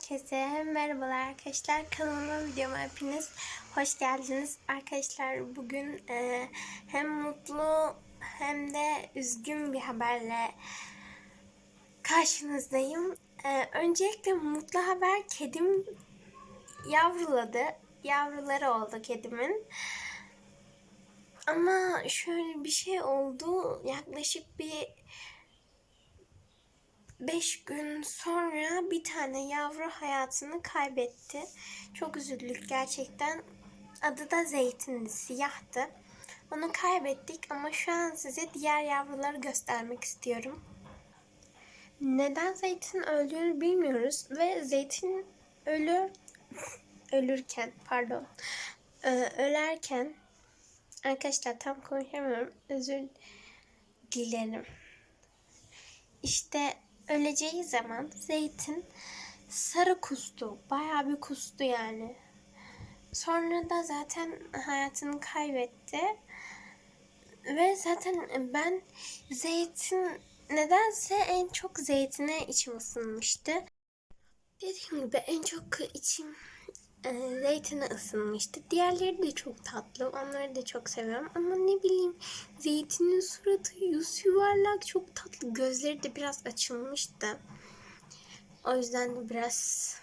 Herkese merhabalar arkadaşlar. Kanalıma videoma hepiniz hoş geldiniz. Arkadaşlar bugün e, hem mutlu hem de üzgün bir haberle karşınızdayım. E, öncelikle mutlu haber kedim yavruladı. Yavruları oldu kedimin. Ama şöyle bir şey oldu. Yaklaşık bir 5 gün sonra bir tane yavru hayatını kaybetti. Çok üzüldük gerçekten. Adı da Zeytin'di, siyahtı. Onu kaybettik ama şu an size diğer yavruları göstermek istiyorum. Neden Zeytin öldüğünü bilmiyoruz ve Zeytin ölür ölürken pardon e, ölerken arkadaşlar tam konuşamıyorum özür dilerim. İşte öleceği zaman Zeytin sarı kustu. Bayağı bir kustu yani. Sonra da zaten hayatını kaybetti. Ve zaten ben zeytin nedense en çok zeytine içim ısınmıştı. Dediğim gibi en çok içim zeytine ısınmıştı. Diğerleri de çok tatlı. Onları da çok seviyorum. Ama ne bileyim zeytinin suratı yüz yuvarlak çok tatlı. Gözleri de biraz açılmıştı. O yüzden de biraz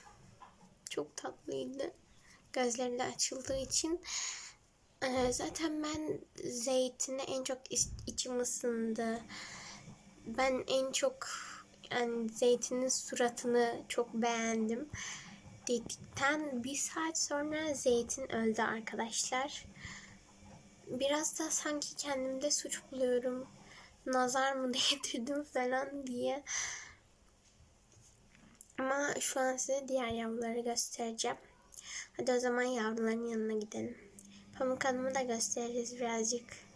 çok tatlıydı. Gözleri de açıldığı için. E, zaten ben zeytine en çok içim ısındı. Ben en çok yani zeytinin suratını çok beğendim dedikten bir saat sonra Zeytin öldü arkadaşlar. Biraz da sanki kendimde suç buluyorum. Nazar mı değdirdim falan diye. Ama şu an size diğer yavruları göstereceğim. Hadi o zaman yavruların yanına gidelim. Pamuk Hanım'ı da gösteririz birazcık.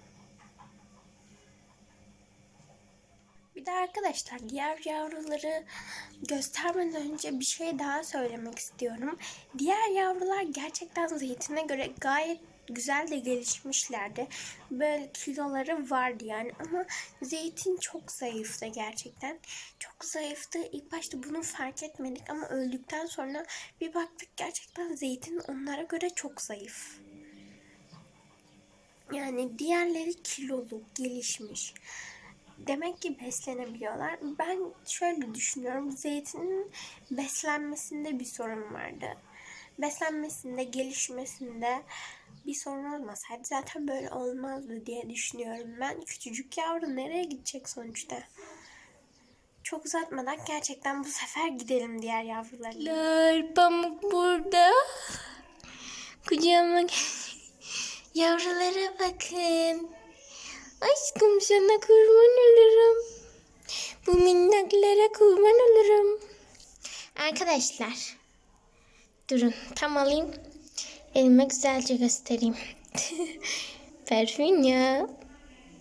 Bir de arkadaşlar diğer yavruları göstermeden önce bir şey daha söylemek istiyorum. Diğer yavrular gerçekten zeytine göre gayet güzel de gelişmişlerdi. Böyle kiloları vardı yani ama zeytin çok zayıftı gerçekten. Çok zayıftı. İlk başta bunu fark etmedik ama öldükten sonra bir baktık gerçekten zeytin onlara göre çok zayıf. Yani diğerleri kilolu, gelişmiş demek ki beslenebiliyorlar. Ben şöyle düşünüyorum. Zeytinin beslenmesinde bir sorun vardı. Beslenmesinde, gelişmesinde bir sorun olmasaydı zaten böyle olmazdı diye düşünüyorum. Ben küçücük yavru nereye gidecek sonuçta? Çok uzatmadan gerçekten bu sefer gidelim diğer yavrularına. Pamuk burada. Kucağıma Yavrulara bakın. Aşkım sana kurban olurum. Bu minnaklara kurban olurum. Arkadaşlar. Durun tam alayım. Elime güzelce göstereyim. Perfinya.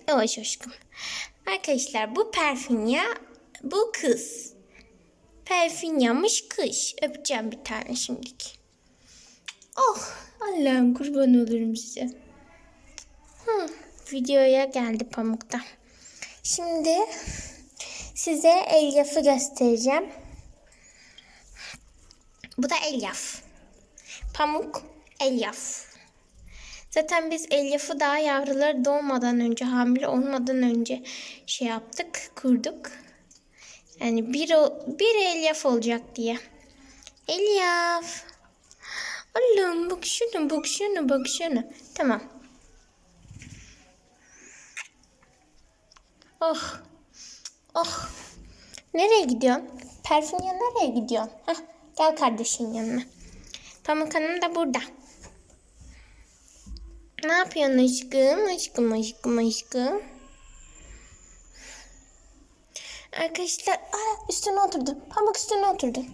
Yavaş aşkım. Arkadaşlar bu Perfinya. Bu kız. Perfinyamış kış. Öpeceğim bir tane şimdiki. Oh Allah'ım kurban olurum size. Hmm videoya geldi pamukta. Şimdi size elyafı göstereceğim. Bu da elyaf. Pamuk elyaf. Zaten biz elyafı daha yavruları doğmadan önce, hamile olmadan önce şey yaptık, kurduk. Yani bir, bir elyaf olacak diye. Elyaf. Allah'ım bak şunu, bak şunu, bak şunu. Tamam. Oh. Oh. Nereye gidiyorsun? Perfunya nereye gidiyorsun? Heh, gel kardeşin yanına. Pamuk Hanım da burada. Ne yapıyorsun aşkım? Aşkım, aşkım, aşkım. Arkadaşlar, aa, üstüne oturdu. Pamuk üstüne oturdu.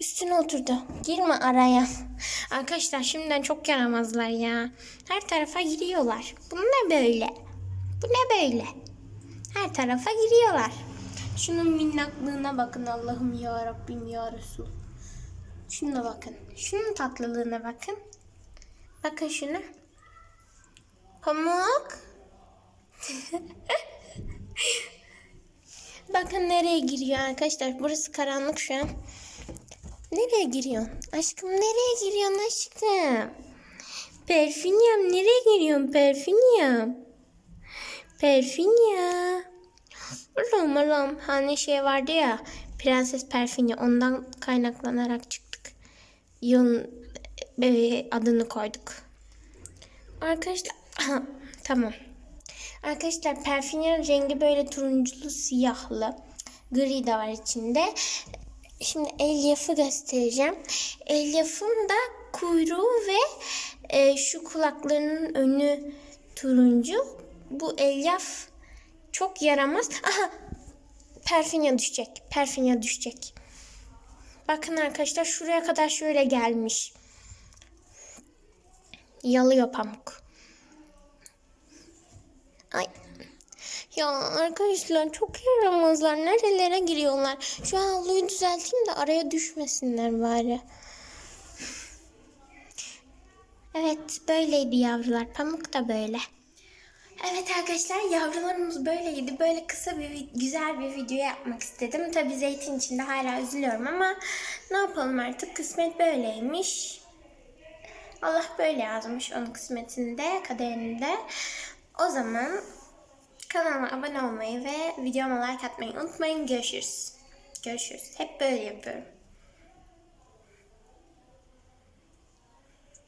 Üstüne oturdu. Girme araya. Arkadaşlar şimdiden çok yaramazlar ya. Her tarafa giriyorlar. Bu ne böyle? Bu ne böyle? Her tarafa giriyorlar. Şunun minnaklığına bakın Allah'ım ya Rabbim ya Resul. Şuna bakın. Şunun tatlılığına bakın. Bakın şuna. Pamuk. bakın nereye giriyor arkadaşlar. Burası karanlık şu an. Nereye giriyorsun? Aşkım nereye giriyorsun aşkım? Perfinyam nereye giriyorsun Perfinyam? Perfinya. Allah'ım Allah'ım. Hani şey vardı ya. Prenses Perfinya. Ondan kaynaklanarak çıktık. Yılın e, adını koyduk. Arkadaşlar. tamam. Arkadaşlar Perfinya'nın rengi böyle turunculu siyahlı. Gri de var içinde. Şimdi elyafı göstereceğim. Elyafın da kuyruğu ve e, şu kulaklarının önü turuncu. Bu elyaf çok yaramaz. Aha! Perfinya düşecek. Perfinya düşecek. Bakın arkadaşlar şuraya kadar şöyle gelmiş. Yalıyor pamuk. Ay. Ya arkadaşlar çok yaramazlar. Nerelere giriyorlar? Şu havluyu düzelteyim de araya düşmesinler bari. Evet böyleydi yavrular. Pamuk da böyle. Evet arkadaşlar yavrularımız böyleydi. Böyle kısa bir güzel bir video yapmak istedim. Tabii zeytin içinde hala üzülüyorum ama ne yapalım artık kısmet böyleymiş. Allah böyle yazmış onun kısmetinde, kaderinde. O zaman kanalıma abone olmayı ve videoma like atmayı unutmayın. Görüşürüz. Görüşürüz. Hep böyle yapıyorum.